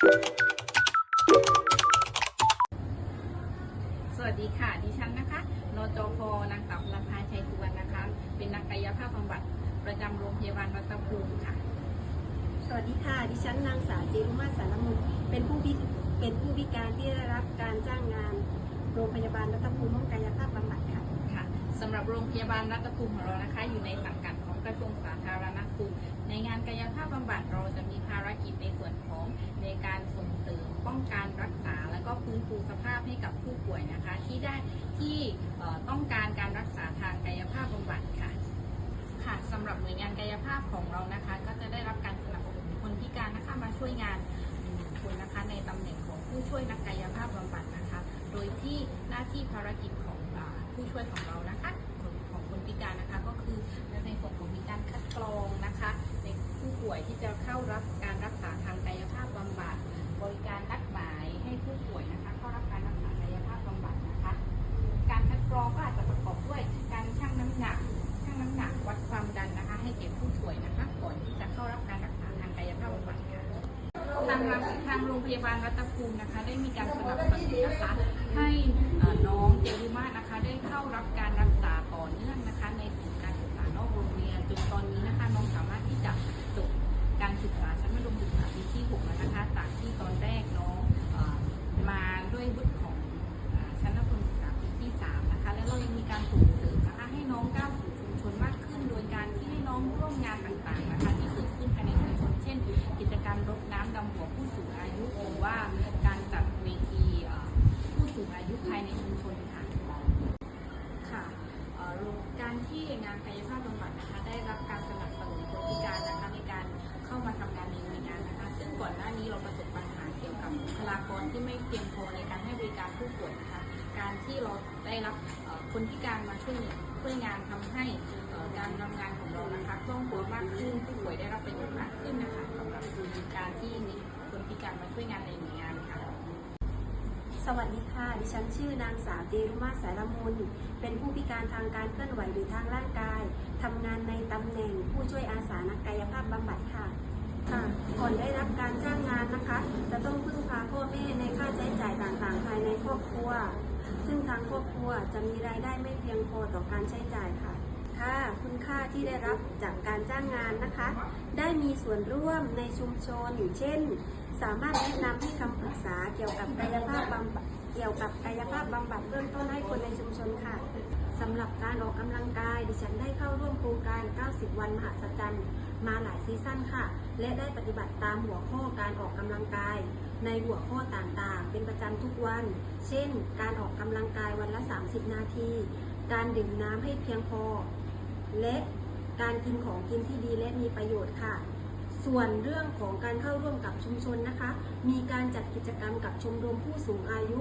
สวัสดีค่ะ ดิฉันนะคะ นจพนางสาวพลพาชัยสุวรรณนะคะ เป็นนักกายภาพบำบัดประจำโรงพยาบาลรัตภูมิค่ะ สวัสดีค่ะ ดิฉันนางสาวเจรุมาสารมุนเป็นผู้พิเป็นผู้พิการที่ได้รับการจ้างงานโรงพยาบาลรัตภูมิห้องกายภาพบำบัดค่ะค่ะสำหรับโรงพยาบาลรัตภูมิของเรานะคะ อยู่ในสังกัดของกระทรวงสาธารณสุขในงานกายภาพบำบัดเราจะมีภารกิจในส่วนของในการส่งเสริมป้องกันรักษา และก็ฟื้นฟูสภาพให้กับผู้ป่วยนะคะ ที่ได้ที่ต้องการการรักษาทางกายภาพบำบัดค่ะค่ะสำหรับหน่วยงานกายภาพของเรานะคะ ก็จะได้รับการสนับสนุนคนพิการนะคะมาช่วยงานหนึ่งคนนะคะในตำแหน่งของผู้ช่วยนักกายภาพบำบัดนะคะ โดยที่หน้าที่ภารกิจของผู้ช่วยของเรานะคะของคนพิการนะคะก็คือในส่วนของมีการคัดกรองนะคะ ในผู้ป่วยที่จะเข้ารับการรักษาทางกายภาพบำบัดบริการนัดหมายให้ผู้ป่วยนะคะารับการรักษากายภาพบำบัดนะคะ การคัดกรองก็อาจจะประกอบด้วยการชั่งน้ำหนักชั่งน้ำหนักวัดความดันนะคะ ให้แก่ผู้ป่วยนะคะก่อนที่จะเข้ารับการรักษาทางกายภาพบำบัดค่ะทางรัฐทางโรงพยาบาลรัตภูมินะคะ ได้มีการสนับสนุนนะคะให้น้องเจริมานะคะได้เข้ารับการรักษา ยภาพบำบัดนะคะ ได้รับการสนับสนุนคนพิการนะคะในการเข้ามาทำงานในหน่วยงานนะคะ ซึ่งก่อนหน้านี้เราประสบปัญหาเกี่ยวกับบุคลากรที่ไม่เพียงพอในการให้บริการผู้ป่วยนะคะ การที่เราได้รับคนพิการมาช่วยช่วยงานทำให้การทำงานของเรานะคะคล่องตัวมากขึ้นผู้ป่วยได้รับประโยชน์มากขึ้นนะคะสำหรับการที่มีคนพิการมาช่วยงานในหน่วยงานค่ะ สวัสดีค่ะ ดิฉันชื่อนางสาวเจรุมาสารมุน เป็นผู้พิการทางการเคลื่อนไหวหรือทางร่างกายทำงานในตำแหน่งผู้ช่วยอาสานักกายภาพบำบัดค่ะ ค่ะ ก่อนได้รับการจ้างงานนะคะ จะต้องพึ่งพาพ่อแม่ในค่าใช้จ่ายต่างๆ ภายในครอบครัว ซึ่งทางครอบครัวจะมีรายได้ไม่เพียงพอต่อการใช้จ่ายค่ะ ค่ะคุณค่าที่ได้รับจากการจ้างงานนะคะ ได้มีส่วนร่วมในชุมชนเช่น สามารถแนะนำให้คำปรึกษาเกี่ยวกับกายภาพบำบัดเกี่ยวกับกายภาพบำบัดเบื้องต้นให้คนในชุมชนค่ะสำหรับการออกกำลังกาย ดิฉันได้เข้าร่วมโครงการ 90 วันมหัศจรรย์มาหลายซีซั่นค่ะ และได้ปฏิบัติตามหัวข้อการออกกำลังกาย ในหัวข้อต่างๆ เป็นประจำทุกวัน เช่น การออกกำลังกายวันละ 30 นาที การดื่มน้ำให้เพียงพอ และการกินของกินที่ดีและมีประโยชน์ค่ะ ส่วนเรื่องของการเข้าร่วมกับชุมชนนะคะ มีการจัดกิจกรรมกับชมรมผู้สูงอายุ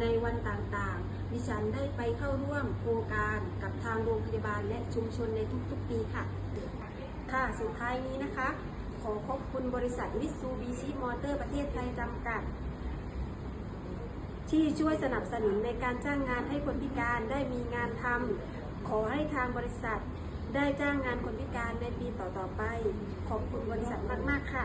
ในวันต่างๆ ดิฉันได้ไปเข้าร่วมโครงการกับทางโรงพยาบาลและชุมชนในทุกๆ ปีค่ะ ค่ะ สุดท้ายนี้นะคะ ขอขอบคุณบริษัทมิตซูบิชิมอเตอร์ประเทศไทยจำกัด ที่ช่วยสนับสนุนในการจ้างงานให้คนพิการได้มีงานทำ ขอให้ทางบริษัท ได้จ้างงานคนพิการในปีต่อๆไป ขอบคุณบริษัทมาก ๆ ค่ะ